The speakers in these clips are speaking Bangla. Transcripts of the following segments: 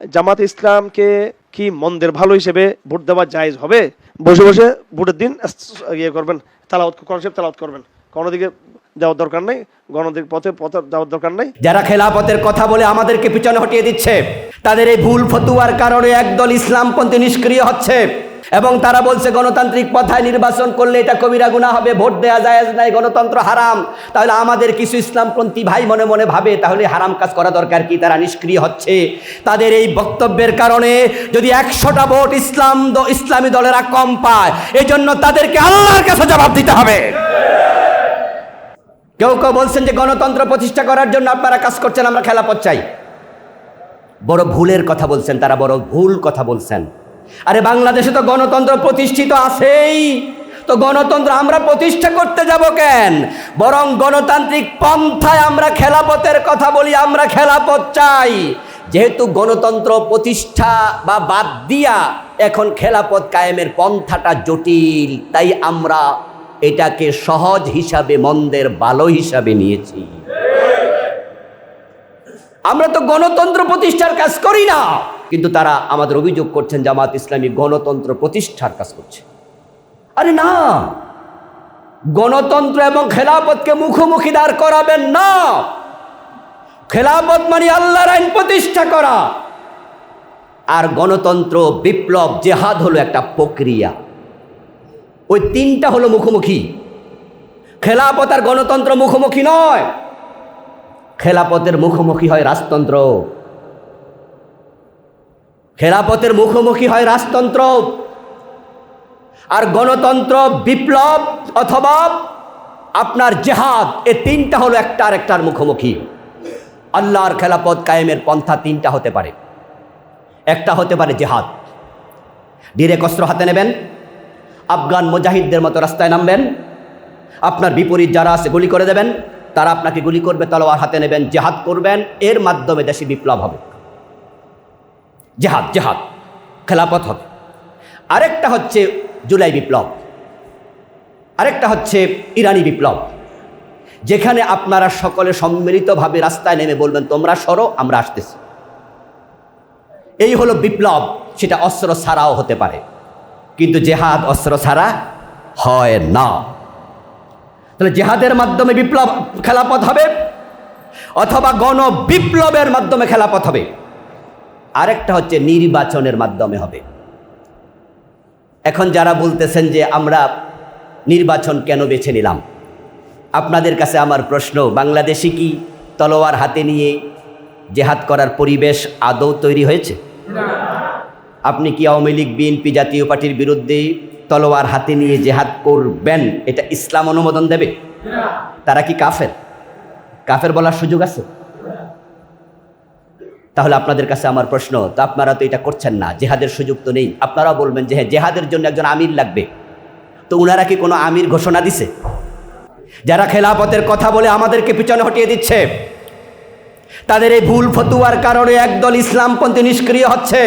জামাত ইসলামকে কি মন্দের ভালো হিসেবে ভোট দেওয়া জায়েজ হবে? বসে বসে ভোটের দিন ইয়ে করবেন তালাউত কনসেপ্ট তালাওয়াত করবেন। কোনো দিকে যাওয়ার দরকার নেই গণতান্ত্রিক পথে পথে যাওয়ার দরকার নেই। যারা খেলাপথের কথা বলে আমাদেরকে পিছনে হটিয়ে দিচ্ছে, তাদের এই ভুল ফতুয়ার কারণে একদল ইসলামপন্থী নিষ্ক্রিয় হচ্ছে। এবং তারা বলছে, গণতান্ত্রিক পথায় নির্বাচন করলে এটা কবিরা গুণা হবে, ভোট দেয়া যায় নাই, গণতন্ত্র হারাম। তাহলে আমাদের কিছু ইসলামপন্থী ভাই মনে মনে ভাবে, তাহলে হারাম কাজ করা দরকার কি? তারা নিষ্ক্রিয় হচ্ছে। তাদের এই বক্তব্যের কারণে যদি একশোটা ভোট ইসলাম ইসলামী দলেরা কম পায় এই জন্য তাদেরকে আল্লাহর কাছে জবাব দিতে হবে। কেউ কেউ বলছেন যে, গণতন্ত্র প্রতিষ্ঠা করার জন্য আপনারা কাজ করছেন, আমরা খেলাপথ চাই। বড় ভুলের কথা বলছেন, তারা বড় ভুল কথা বলছেন। আরে বাংলাদেশে তো গণতন্ত্র প্রতিষ্ঠিত আছেই। তো গণতন্ত্র আমরা প্রতিষ্ঠা করতে যাব কেন? বরং গণতান্ত্রিক পন্থায় আমরা খেলাপথের কথা বলি, আমরা খেলাপথ চাই। যেহেতু গণতন্ত্র প্রতিষ্ঠা বা বাদ দিয়া এখন খেলাপথ কায়েমের পন্থাটা জটিল, তাই আমরা এটাকে সহজ হিসাবে, মন্দের ভালো হিসাবে নিয়েছি। আমরা তো গণতন্ত্র প্রতিষ্ঠার কাজ করি না। কিন্তু তারা আমাদের অভিযোগ করছেন জামাত ইসলামী গণতন্ত্র প্রতিষ্ঠার কাজ করছে। আরে না! গণতন্ত্র এবং খেলাপথকে মুখোমুখি দাঁড় করাবেন না! খেলাপথ মানে আল্লাহর আইন প্রতিষ্ঠা করা। আর গণতন্ত্র, বিপ্লব, জেহাদ হলো একটা প্রক্রিয়া। ওই তিনটা হলো মুখোমুখি। খেলাপথ আর গণতন্ত্র মুখোমুখি নয়। খেলাপথের মুখোমুখি হয় রাজতন্ত্র। খেলাপথের মুখোমুখি হয় রাজতন্ত্র, আর গণতন্ত্র বিপ্লব অথবা আপনার জেহাদ, এ তিনটা হলো একটা একটার মুখোমুখি। আল্লাহর খেলাপথ কায়েমের পন্থা তিনটা হতে পারে। একটা হতে পারে জেহাদ। ডিরেক অস্ত্র হাতে নেবেন। আফগান মুজাহিদদের মতো রাস্তায় নামবেন। আপনার বিপরীত যারা আছে গুলি করে দেবেন। তারা আপনাকে গুলি করবে, তলোয়ার হাতে নেবেন, জেহাদ করবেন। এর মাধ্যমে দেশে বিপ্লব হবে। জেহাদ জেহাদ, খেলাপথ হবে। আরেকটা হচ্ছে জুলাই বিপ্লব। আরেকটা হচ্ছে ইরানি বিপ্লব। যেখানে আপনারা সকলে সম্মিলিতভাবে রাস্তায় নেমে বলবেন, তোমরা সরো, আমরা আসতেছি। এই হলো বিপ্লব। সেটা অস্ত্র ছাড়াও হতে পারে। কিন্তু জেহাদ অস্ত্র ছাড়া হয় না। তাহলে জেহাদের মাধ্যমে বিপ্লব, খেলাপথ হবে? অথবা গণ বিপ্লবের মাধ্যমে খেলাপথ হবে? আরেকটা হচ্ছে নির্বাচনের মাধ্যমে হবে। এখন যারা বলতেছেন যে আমরা নির্বাচন কেন বেছে নিলাম আপনাদের কাছে আমার প্রশ্ন বাংলাদেশে কি তলোয়ার হাতে নিয়ে জেহাদ করার পরিবেশ আদৌ তৈরি হয়েছে? আপনি কি আওয়ামী লীগ বিএনপি জাতীয় পার্টির বিরুদ্ধে তলোয়ার হাতে নিয়ে জেহাদ করবেন? এটা ইসলাম অনুমোদন দেবে? তারা কি কাফের? কাফের বলার সুযোগ আছে? তাহলে আপনাদের কাছে আমার প্রশ্ন, তো আপনারা তো এটা করছেন না, জেহাদের সুযোগ তো নেই। আপনারাও বলবেন যে হ্যাঁ জেহাদের জন্য একজন আমির লাগবে। তো ওনারা কি কোনো আমির ঘোষণা দিছে? যারা খেলাপথের কথা বলে আমাদেরকে পিছনে হটিয়ে দিচ্ছে। তাদের এই ভুল ফতুয়ার কারণে একদল ইসলামপন্থী নিষ্ক্রিয় হচ্ছে।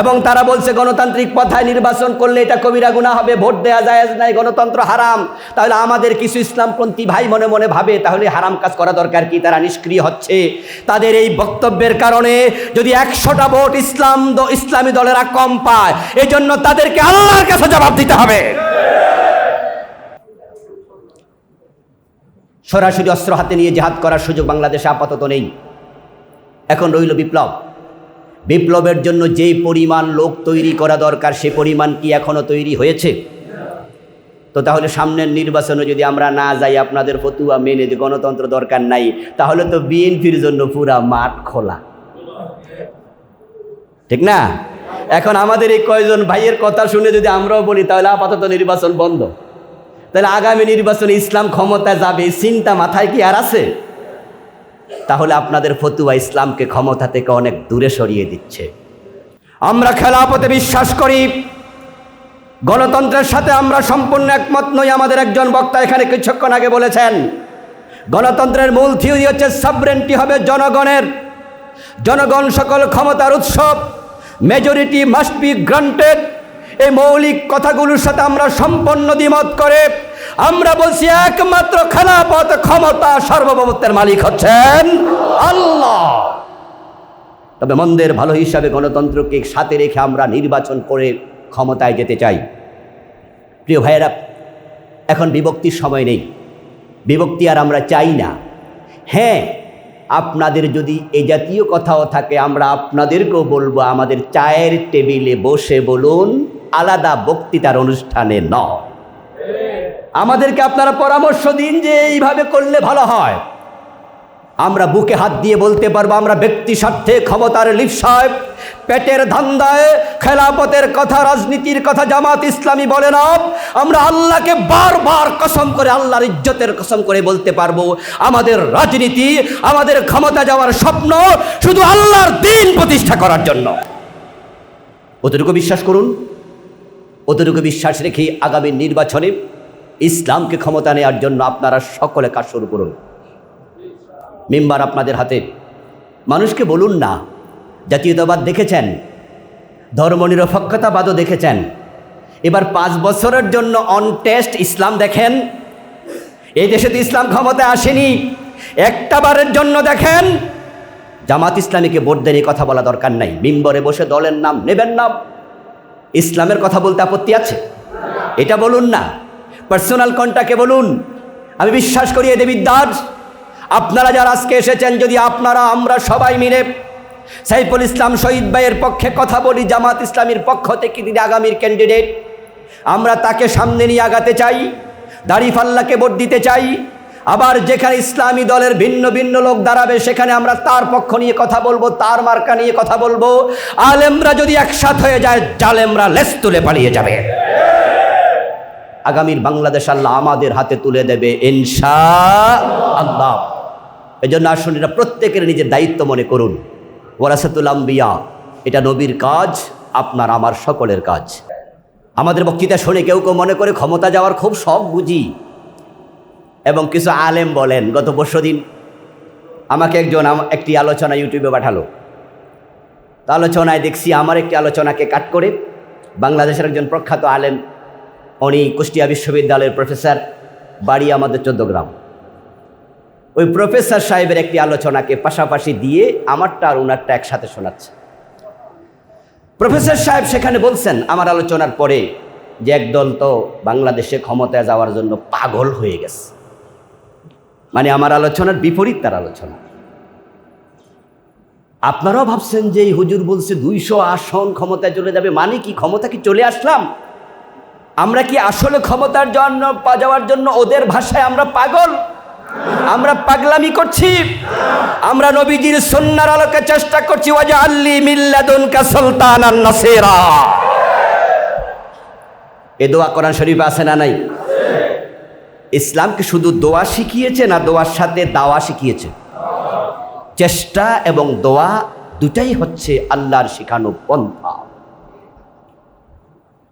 এবং তারা বলছে, গণতান্ত্রিক পথায় নির্বাচন করলে এটা কবিরা গুণা হবে, ভোট দেয়া যায় নাই, গণতন্ত্র হারাম। তাহলে আমাদের কিছু ইসলামপন্থী ভাই মনে মনে ভাবে, তাহলে হারাম কাজ করা দরকার কি? তারা নিষ্ক্রিয় হচ্ছে। তাদের এই বক্তব্যের কারণে যদি একশোটা ভোট ইসলাম ইসলামী দলেরা কম পায় এই জন্য তাদেরকে আল্লাহর কাছে জবাব দিতে হবে। সরাসরি অস্ত্র হাতে নিয়ে জেহাদ করার সুযোগ বাংলাদেশে আপাতত নেই। এখন রইল বিপ্লব। বিপ্লবের জন্য যেই পরিমাণ লোক তৈরি করা দরকার, সে পরিমাণ কি এখনও তৈরি হয়েছে? তো তাহলে সামনের নির্বাচনে যদি আমরা না যাই, আপনাদের ফতুয়া মেনে যে গণতন্ত্র দরকার নাই, তাহলে তো বিএনপির জন্য পুরা মাঠ খোলা। ঠিক না? এখন আমাদের এই কয়জন ভাইয়ের কথা শুনে যদি আমরাও বলি, তাহলে আপাতত নির্বাচন বন্ধ। তাহলে আগামী নির্বাচনে ইসলাম ক্ষমতায় যাবে চিন্তা মাথায় কি আর আছে? তাহলে আপনাদের ফতুয়া ইসলামকে ক্ষমতা থেকে অনেক দূরে সরিয়ে দিচ্ছে। আমরা খেলাপথে বিশ্বাস করি, গণতন্ত্রের সাথে আমরা সম্পূর্ণ একমত নই, আমাদের একজন বক্তা এখানে কিছুক্ষণ আগে বলেছেন, গণতন্ত্রের মূল থিওরি হচ্ছে সাবরেন্টি হবে জনগণের। জনগণ সকল ক্ষমতার উৎসব মেজরিটি মাস্ট বি গ্রান্টেড এই মৌলিক কথাগুলোর সাথে আমরা সম্পন্ন দ্বিমত করে আমরা বলছি একমাত্র খেলাপথ ক্ষমতা সার্বভৌমত্বের মালিক হচ্ছেন আল্লাহ। তবে মন্দের ভালো হিসাবে গণতন্ত্রকে সাথে রেখে আমরা নির্বাচন করে ক্ষমতায় যেতে চাই। প্রিয় ভাইয়েরা, এখন বিভক্তির সময় নেই। বিভক্তি আর আমরা চাই না। হ্যাঁ আপনাদের যদি এই জাতীয় কথাও থাকে, আমরা আপনাদেরকেও বলব, আমাদের চায়ের টেবিলে বসে বলুন। আলাদা বক্তৃতার অনুষ্ঠানে নয় আমাদেরকে আপনারা পরামর্শ দিন যে এইভাবে করলে ভালো হয়। আমরা বুকে হাত দিয়ে বলতে পারব, আমরা ব্যক্তি স্বার্থে ক্ষমতার লিপসায় পেটের ধান্দায় খেলাপথের কথা, রাজনীতির কথা জামাত ইসলামী বলে না। আমরা আল্লাহকে বারবার কসম করে, আল্লাহর ইজ্জতের কসম করে বলতে পারব, আমাদের রাজনীতি, আমাদের ক্ষমতা যাওয়ার স্বপ্ন শুধু আল্লাহর দিন প্রতিষ্ঠা করার জন্য। অতটুকু বিশ্বাস করুন। অতটুকু বিশ্বাস রেখে আগামী নির্বাচনে ইসলামকে ক্ষমতা নেওয়ার জন্য আপনারা সকলে কাজ শুরু করুন মেম্বার আপনাদের হাতে। মানুষকে বলুন না, জাতীয়তাবাদ দেখেছেন, ধর্মনিরপেক্ষতাবাদও দেখেছেন। এবার পাঁচ বছরের জন্য অন টেস্ট ইসলাম দেখেন। এই দেশে তো ইসলাম ক্ষমতায় আসেনি। একটা বারের জন্য দেখেন। জামাত ইসলামীকে ভোট দেন কথা বলা দরকার নাই। মিম্বরে বসে দলের নাম নেবেন না। ইসলামের কথা বলতে আপত্তি আছে? এটা বলুন না। পার্সোনাল কন্টাকে বলুন। আমি বিশ্বাস করি এ দেবিদ্দাস আপনারা যারা আজকে এসেছেন, যদি আপনারা, আমরা সবাই মিলে সাইফুল ইসলাম শহীদ ভাইয়ের পক্ষে কথা বলি, জামাত ইসলামীর পক্ষ থেকে তিনি আগামীর ক্যান্ডিডেট আমরা তাকে সামনে নিয়ে আগাতে চাই দাড়িফাল্লাকে ভোট দিতে চাই আবার যেখানে ইসলামী দলের ভিন্ন ভিন্ন লোক দাঁড়াবে, সেখানে আমরা তার পক্ষ নিয়ে কথা বলব, তার মার্কা নিয়ে কথা বলব। আলেমরা যদি একসাথ হয়ে যায়, জালেমরা লেস তুলে পালিয়ে যাবে। আগামীর বাংলাদেশ আল্লাহ আমাদের হাতে তুলে দেবে ইনশা আল্লাহ এই জন্য আসুন প্রত্যেকের নিজের দায়িত্ব মনে করুন। ওরাসাতুল আম্বিয়া, এটা নবীর কাজ, আপনার আমার সকলের কাজ। আমাদের বক্তৃতা শুনে কেউ কেউ মনে করে ক্ষমতা যাওয়ার খুব শখ, বুঝি। এবং কিছু আলেম বলেন, গত বছর দিন আমাকে একজন একটি আলোচনা ইউটিউবে পাঠালো। তা আলোচনায় দেখছি আমার একটি আলোচনাকে কাট করে বাংলাদেশের একজন প্রখ্যাত আলেম, উনি কুষ্টিয়া বিশ্ববিদ্যালয়ের প্রফেসর, বাড়ি আমাদের চোদ্দগ্রাম ওই প্রফেসর সাহেবের একটি আলোচনাকে পাশাপাশি দিয়ে আমারটা আর ওনারটা একসাথে শোনাচ্ছে। প্রফেসর সাহেব সেখানে বলছেন, আমার আলোচনার পরে যে একদল তো বাংলাদেশে ক্ষমতায় যাওয়ার জন্য পাগল হয়ে গেছে। মানে আমার আলোচনার বিপরীত তার আলোচনা। আপনারাও ভাবছেন যে এই হুজুর বলছে দুইশো আসন ক্ষমতায় চলে যাবে মানে কি ক্ষমতা কি চলে আসলাম? আমরা কি আসলে ক্ষমতার জন্য যাওয়ার জন্য ওদের ভাষায় আমরা পাগল? আমরা পাগলামি করছি? আমরা নবীজির সন্ন্যার আলোকে চেষ্টা করছি ওয়াজা আল্লি মিল্লাদুন কা সুলতান এ দোয়া কোরআন শরীফ আছে না নাই? ইসলামকে শুধু দোয়া শিখিয়েছে না দোয়ার সাথে দাওয়া শিখিয়েছে? চেষ্টা এবং দোয়া দুটাই হচ্ছে আল্লাহর শেখানো পন্থা।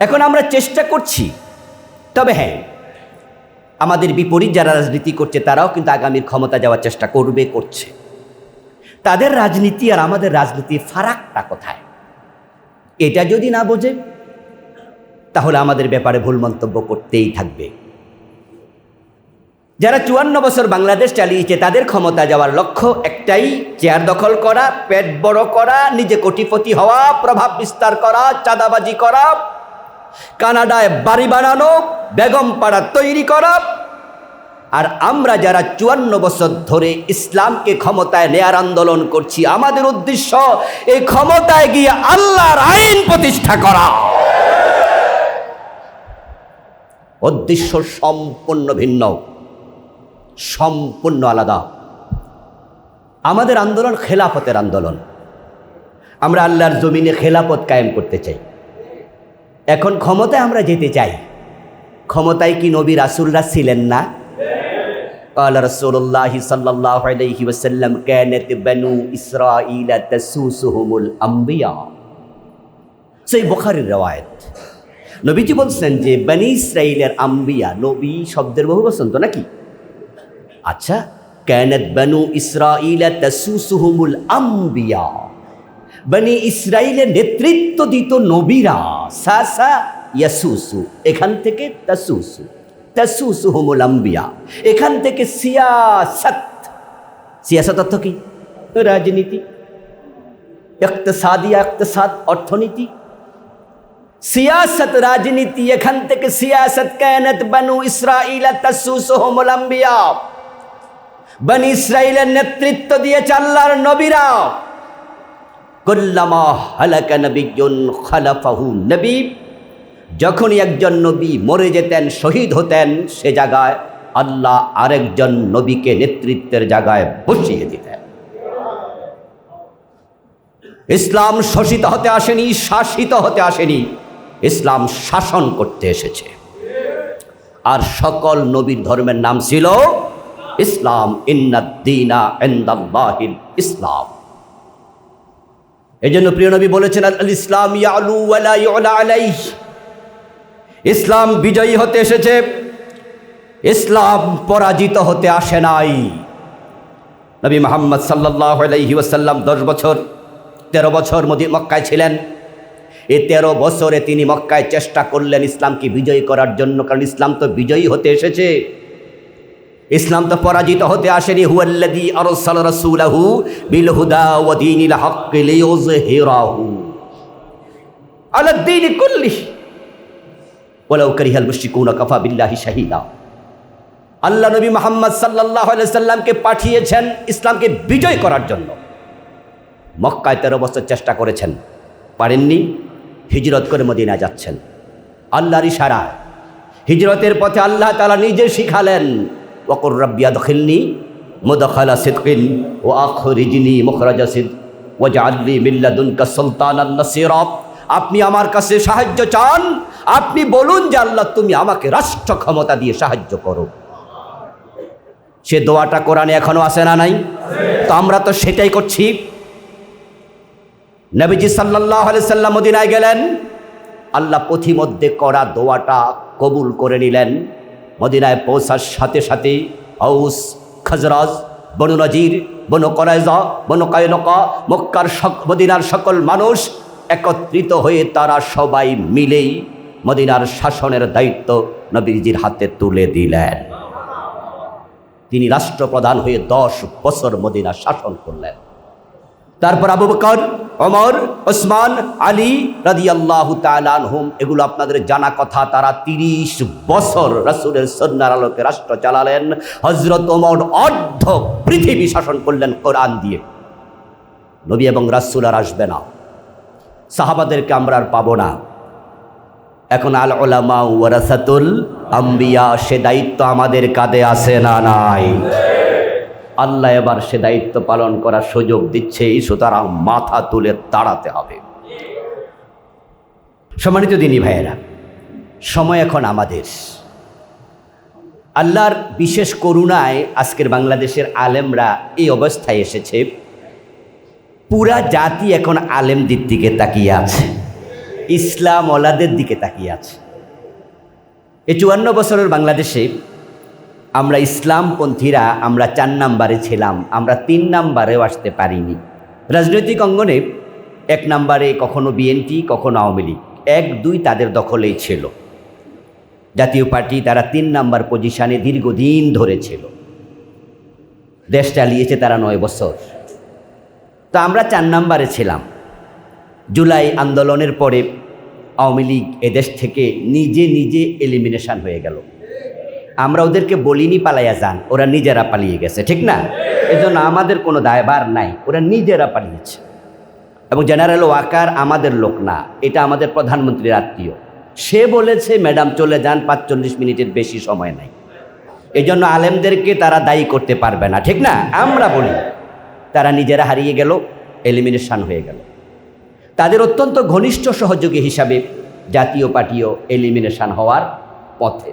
এখন আমরা চেষ্টা করছি। তবে হ্যাঁ আমাদের বিপরীত যারা রাজনীতি করছে তারাও কিন্তু আগামীর ক্ষমতা যাওয়ার চেষ্টা করবে, করছে। তাদের রাজনীতি আর আমাদের রাজনীতির ফারাকটা কোথায়? এটা যদি না বোঝে, তাহলে আমাদের ব্যাপারে ভুল মন্তব্য করতেই থাকবে। যারা চুয়ান্ন বছর বাংলাদেশ চালিয়েছে, তাদের ক্ষমতা যাওয়ার লক্ষ্য একটাই, চেয়ার দখল করা, পেট বড় করা, নিজে কোটিপতি হওয়া, প্রভাব বিস্তার করা, চাঁদাবাজি করা, কানাডায় বাড়ি বানানো, বেগম পাড়া তৈরি করা। আর আমরা যারা চুয়ান্ন বছর ধরে ইসলামকে ক্ষমতায় নেয়ার আন্দোলন করছি, আমাদের উদ্দেশ্য এই ক্ষমতায় গিয়ে আল্লাহর আইন প্রতিষ্ঠা করা। উদ্দেশ্য সম্পূর্ণ ভিন্ন। সম্পূর্ণ আলাদা আমাদের আন্দোলন খেলাফতের আন্দোলন আমরা আল্লাহর জমিনে খেলাফত কায়েম করতে চাই এখন ক্ষমতায় আমরা যেতে চাই ক্ষমতায় কি নবী রাসুলরা ছিলেন না قال رسول الله صلى الله عليه وسلم كانت بنو إسرائيل تسوسهم الأنبياء সেই বুখারীর রওয়ায়েত নবীজি বলছেন যে বনি ইসরাইলের আম্বিয়া নবী শব্দের বহু বচন তো নাকি আচ্ছা ক্যানত বনু ইসরাইল তাসুসুহুমুল আম্বিয়া বনি ইসরাইলের নেতৃত্ব দিত নবীরা সা সা ইয়াসুসু এখান থেকে তাসুসু তাসুসুহুমুল আম্বিয়া এখান থেকে সিয়াসত সিয়াসত অর্থ কি রাজনীতি ইকতেসাদিয়া ইকতেসাদ অর্থনীতি সিয়াসত রাজনীতি এখান থেকে সিয়াসত কায়নাত বানু ইসরাইল তাসুসুহুমুল আম্বিয়া বনি ইসরাইলের নেতৃত্ব দিয়েছে আল্লাহর নবীরা। কুল্লামা হালাকা নবিয়্যুন খালাফাহু নবী। যখনই একজন নবী মরে যেতেন, শহীদ হতেন, সে জায়গায় আল্লাহ আরেকজন নবীকে নেতৃত্বের জায়গায় বসিয়ে দিতেন। ইসলাম শোষিত হতে আসেনি, শাসিত হতে আসেনি। ইসলাম শাসন করতে এসেছে। আর সকল নবীর ধর্মের নাম ছিল ইসলাম ইসলাম। এই জন্য প্রিয় নবী বলেছেন ইসলাম ইয়ালু আলাইহ। ইসলাম বিজয়ী হতে এসেছে, ইসলাম পরাজিত হতে আসে নাই। নবী মোহাম্মদ সাল্লাহ দশ বছর, তেরো বছর মদি মক্কায় ছিলেন। এই তেরো বছরে তিনি মক্কায় চেষ্টা করলেন ইসলামকে বিজয়ী করার জন্য, কারণ ইসলাম তো বিজয়ী হতে এসেছে। ইসলাম তো পরাজিত হতে আসেনি। হুয়াল্লাযী আরসালা রাসূলাহু বিল হুদা ওয়া দীনিল হাক্কি লিইয়ুযহিরাহু আলা দ্বীনি কুল্লিহি ওয়ালাউ কারিহাল মুশরিকুনা কাফা বিল্লাহি শাহীদা। আল্লাহ নবী মুহাম্মদ সাল্লাল্লাহু আলাইহি সাল্লামকে পাঠিয়েছেন ইসলামকে বিজয় করার জন্য। মক্কায় তেরো বছর চেষ্টা করেছেন। পারেননি। হিজরত করে মদিনা যাচ্ছেন। আল্লাহর ইশারায়। হিজরতের পথে আল্লাহ তালা নিজে শিখালেন। ওকর রব্বিয়া দখিলনি মুদখালা সিদ্কিন ও আখরিজনি মুখরাজা সিদ ও জাল্লি মিল্লাদুনকা সুলতান আল্লাহ আপনি আমার কাছে সাহায্য চান, আপনি বলুন যে আল্লাহ তুমি আমাকে রাষ্ট্র ক্ষমতা দিয়ে সাহায্য করো। সে দোয়াটা কোরআনে এখনও আসে না নাই? তো আমরা তো সেটাই করছি। নবীজি সাল্লাহ সাল্লাম মদিনায় গেলেন। আল্লাহ পথিমধ্যে করা দোয়াটা কবুল করে নিলেন। মদিনায় পৌঁছার সাথে সাথে আউস খজরাজ, বনু নজির, বনু করাইজা বনু কায়নকা মক্কার মদিনার সকল মানুষ একত্রিত হয়ে তারা সবাই মিলেই মদিনার শাসনের দায়িত্ব নবীজির হাতে তুলে দিলেন। তিনি রাষ্ট্রপ্রধান হয়ে দশ বছর মদিনা শাসন করলেন। তারপর আবু বকর অমর ওসমান, আলী রাদি আল্লাহ তালানহুম এগুলো আপনাদের জানা কথা। তারা তিরিশ বছর রাসুলের সন্ন্যার আলোকে রাষ্ট্র চালালেন। হজরত ওমর অর্ধ পৃথিবী শাসন করলেন কোরআন দিয়ে। নবী এবং রাসুল আর আসবে না। সাহাবাদেরকে আমরা আর পাবো না। এখন আল ওলামা ওয়ারাসাতুল আম্বিয়া, সে দায়িত্ব আমাদের কাঁধে আছে না নাই? আল্লাহ এবার সে দায়িত্ব পালন করার সুযোগ দিচ্ছে সুতরাং মাথা তুলে দাঁড়াতে হবে। সম্মানিত দিনী ভাইয়েরা, সময় এখন আমাদের। আল্লাহর বিশেষ করুণায় আজকের বাংলাদেশের আলেমরা এই অবস্থায় এসেছে। পুরা জাতি এখন আলেমদের দিকে তাকিয়ে আছে। ইসলাম ওলাদের দিকে তাকিয়ে আছে। এই চুয়ান্ন বছরের বাংলাদেশে আমরা ইসলামপন্থীরা আমরা চার নাম্বারে ছিলাম, আমরা তিন নাম্বারেও আসতে পারিনি। রাজনৈতিক অঙ্গনে এক নাম্বারে কখনো বিএনপি, কখনো আওয়ামী লীগ, এক, দুই তাদের দখলেই ছিল। জাতীয় পার্টি তারা তিন নাম্বার পজিশনে দীর্ঘদিন ধরে ছিল। দেশ চালিয়েছে তারা নয় বছর। তো আমরা চার নাম্বারে ছিলাম। জুলাই আন্দোলনের পরে আওয়ামী লীগ এদেশ থেকে নিজে নিজে এলিমিনেশন হয়ে গেল। আমরা ওদেরকে বলিনি পালাইয়া যান, ওরা নিজেরা পালিয়ে গেছে, ঠিক না? এজন্য আমাদের কোনো দায়বার নাই, ওরা নিজেরা পালিয়েছে। এবং জেনারেল ওয়াকার আমাদের লোক না, এটা আমাদের প্রধানমন্ত্রীর আত্মীয়। সে বলেছে, ম্যাডাম, চলে যান, পাঁচচল্লিশ মিনিটের বেশি সময় নাই। এই জন্য আলেমদেরকে তারা দায়ী করতে পারবে না, ঠিক না? আমরা বলি, তারা নিজেরা হারিয়ে গেল, এলিমিনেশন হয়ে গেল। তাদের অত্যন্ত ঘনিষ্ঠ সহযোগী হিসাবে জাতীয় পার্টিও এলিমিনেশন হওয়ার পথে।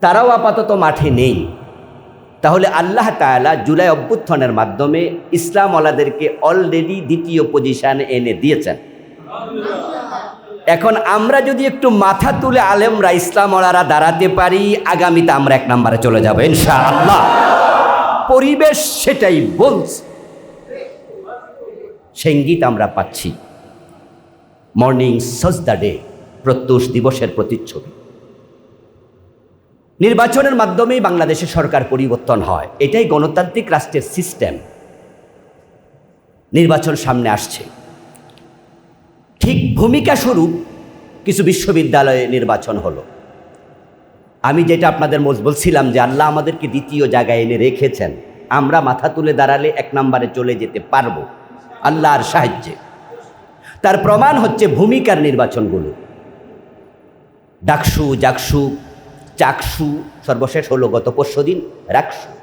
তারাও আপাতত মাঠে নেই। তাহলে আল্লাহ তাআলা জুলাই অভ্যুত্থানের মাধ্যমে ইসলাম ইসলামওয়ালাদেরকে অলরেডি দ্বিতীয় পজিশন এনে দিয়েছেন। এখন আমরা যদি একটু মাথা তুলে আলেমরা ইসলামওয়ালারা দাঁড়াতে পারি, আগামীতে আমরা এক নম্বরে চলে যাব, ইনশাআল্লাহ। পরিবেশ সেটাই বলছে। সংগীত আমরা পাচ্ছি। মর্নিং সজদা ডে, প্রত্যুষ দিবসের প্রতিচ্ছবি। নির্বাচনের মাধ্যমেই বাংলাদেশের সরকার পরিবর্তন হয়। এটাই গণতান্ত্রিক রাষ্ট্রের সিস্টেম নির্বাচন সামনে আসছে। ঠিক ভূমিকা স্বরূপ কিছু বিশ্ববিদ্যালয়ে নির্বাচন হলো। আমি যেটা আপনাদের মোজ বলছিলাম যে আল্লাহ আমাদেরকে দ্বিতীয় জায়গায় এনে রেখেছেন। আমরা মাথা তুলে দাঁড়ালে এক নম্বরে চলে যেতে পারব। আল্লাহর সাহায্যে। তার প্রমাণ হচ্ছে ভূমিকার নির্বাচনগুলো। ডাকসু, জাকসু চাকসু সর্বশেষ হলো গত পরশু দিন রাকসু